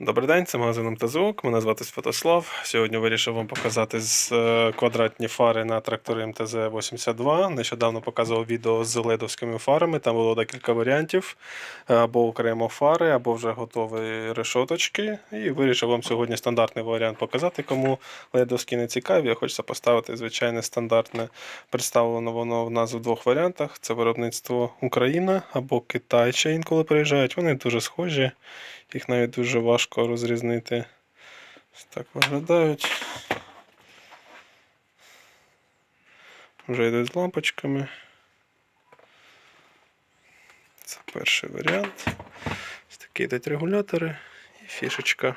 Добрий день, це магазин МТЗУК. Мене звати Святослав. Сьогодні вирішив вам показати е, квадратні фари на тракторі МТЗ-82. Нещодавно показував відео з ледовськими фарами. Там було декілька варіантів. Е, Або окремо фари, або вже готові решоточки. І вирішив вам сьогодні стандартний варіант показати. Кому ледовські не цікаві, хочеться поставити звичайне стандартне. Представлено воно в нас в двох варіантах: це виробництво Україна або Китай ще інколи приїжджають. Вони дуже схожі. Їх навіть дуже важко розрізнити. Так виглядають. Вже йдуть з лампочками. Це перший варіант. Ось такі йдуть регулятори і фішечка.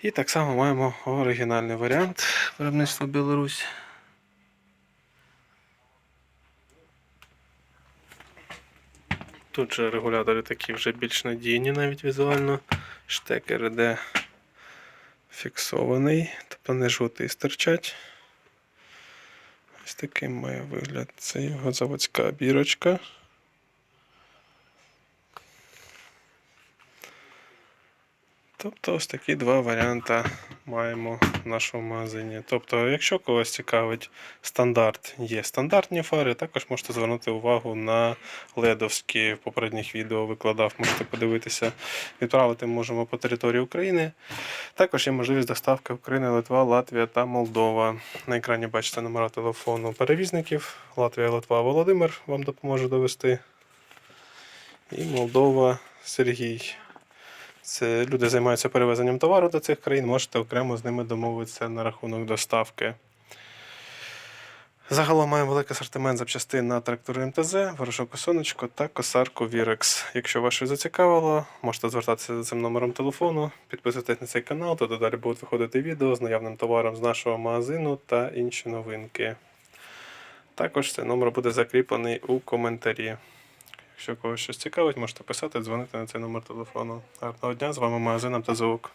І так само маємо оригінальний варіант виробництва Білорусь. Тут же регулятори такі вже більш надійні навіть візуально. Штекер іде фіксований, тобто не жовтий стирчать. Ось такий має вигляд. Це його заводська бірочка. Тобто ось такі два варіанти маємо в нашому магазині. Тобто, якщо когось цікавить стандарт, є стандартні фари, також можете звернути увагу на ледовські в попередніх відео викладав, можете подивитися. Відправити можемо по території України. Також є можливість доставки України, Литва, Латвія та Молдова. На екрані бачите номера телефону перевізників. Латвія, Литва, Володимир вам допоможе довести. І Молдова Сергій. Це люди займаються перевезенням товару до цих країн, можете окремо з ними домовитися на рахунок доставки. Загалом маємо великий асортимент запчастин на трактори МТЗ, ворожок сонечко та косарку Вірекс. Якщо вас щось зацікавило, можете звертатися за цим номером телефону, підписуйтесь на цей канал, то далі будуть виходити відео з наявним товаром з нашого магазину та інші новинки. Також цей номер буде закріплений у коментарі. Якщо когось щось цікавить, можете писати, дзвонити на цей номер телефону. Гарного дня, з вами магазин МТЗУК.